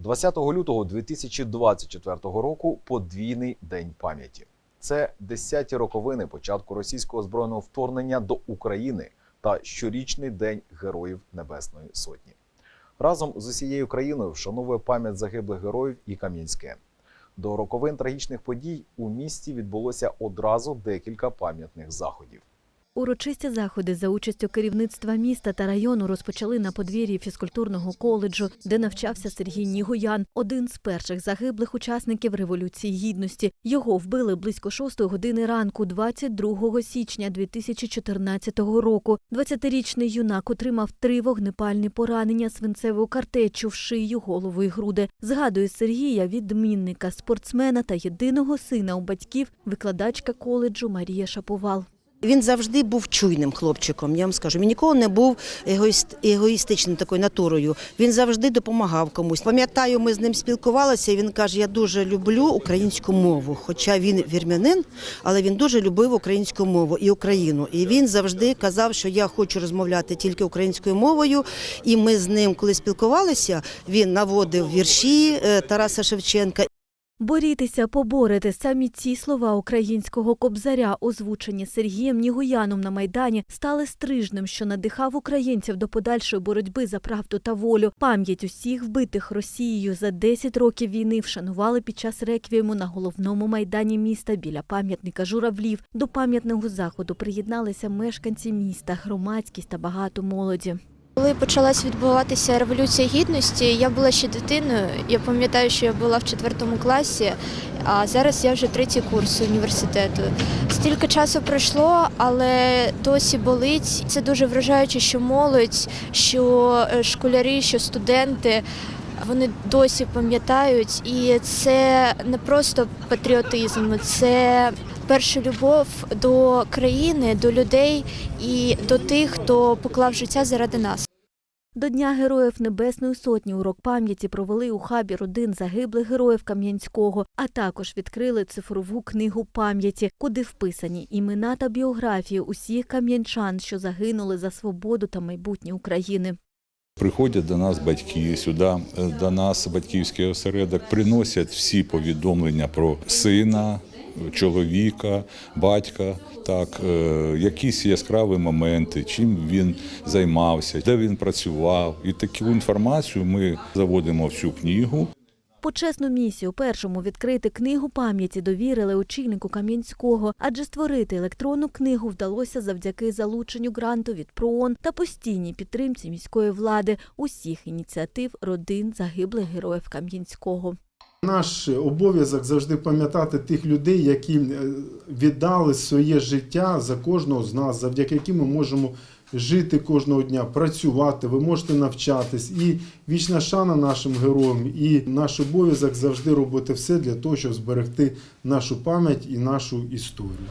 20 лютого 2024 року подвійний день пам'яті. Це десяті роковини початку російського збройного вторгнення до України та щорічний день Героїв Небесної Сотні. Разом з усією країною вшановує пам'ять загиблих героїв і Кам'янське. До роковин трагічних подій у місті відбулося одразу декілька пам'ятних заходів. Урочисті заходи за участю керівництва міста та району розпочали на подвір'ї фізкультурного коледжу, де навчався Сергій Нігоян, один з перших загиблих учасників Революції Гідності. Його вбили близько 6 години ранку, 22 січня 2014 року. 20-річний юнак отримав три вогнепальні поранення, свинцеву картечу в шию, голову і груди. Згадує Сергія, відмінника, спортсмена та єдиного сина у батьків, викладачка коледжу Марія Шаповал. Він завжди був чуйним хлопчиком. Я вам скажу. Він ніколи не був егоїст, егоїстичним такою натурою. Він завжди допомагав комусь. Пам'ятаю, ми з ним спілкувалися. і Він каже: Я дуже люблю українську мову. Хоча він вірмянин, але він дуже любив українську мову і Україну. І він завжди казав, що я хочу розмовляти тільки українською мовою. І ми з ним, коли спілкувалися, він наводив вірші е, Тараса Шевченка. Борітися, поборити самі ці слова українського кобзаря, озвучені Сергієм Нігуяном на майдані, стали стрижнем, що надихав українців до подальшої боротьби за правду та волю. Пам'ять усіх вбитих Росією за 10 років війни вшанували під час реквієму на головному майдані міста біля пам'ятника журавлів. До пам'ятного заходу приєдналися мешканці міста, громадськість та багато молоді. Коли почалась відбуватися революція гідності, я була ще дитиною. Я пам'ятаю, що я була в четвертому класі, а зараз я вже третій курс університету. Стільки часу пройшло, але досі болить. Це дуже вражаюче, що молодь, що е, школярі, що студенти. Вони досі пам'ятають, і це не просто патріотизм, це перша любов до країни, до людей і до тих, хто поклав життя заради нас. До Дня Героїв Небесної Сотні урок пам'яті провели у хабі родин загиблих героїв Кам'янського, а також відкрили цифрову книгу пам'яті, куди вписані імена та біографії усіх кам'янчан, що загинули за свободу та майбутнє України. Приходять до нас батьки сюди, е, до нас батьківський осередок, приносять всі повідомлення про сина, чоловіка, батька, так, е, якісь яскраві моменти, чим він займався, де він працював. І таку інформацію ми заводимо в цю книгу. Почесну місію першому відкрити книгу пам'яті довірили очільнику Кам'янського, адже створити електронну книгу вдалося завдяки залученню гранту від ПРООН та постійній підтримці міської влади усіх ініціатив родин загиблих героїв Кам'янського. Наш обов'язок завжди пам'ятати тих людей, які е, віддали своє життя за кожного з нас, завдяки яким ми можемо жити кожного дня, працювати, ви можете навчатись. І вічна шана нашим героям, і наш обов'язок завжди робити все для того, щоб зберегти нашу пам'ять і нашу історію.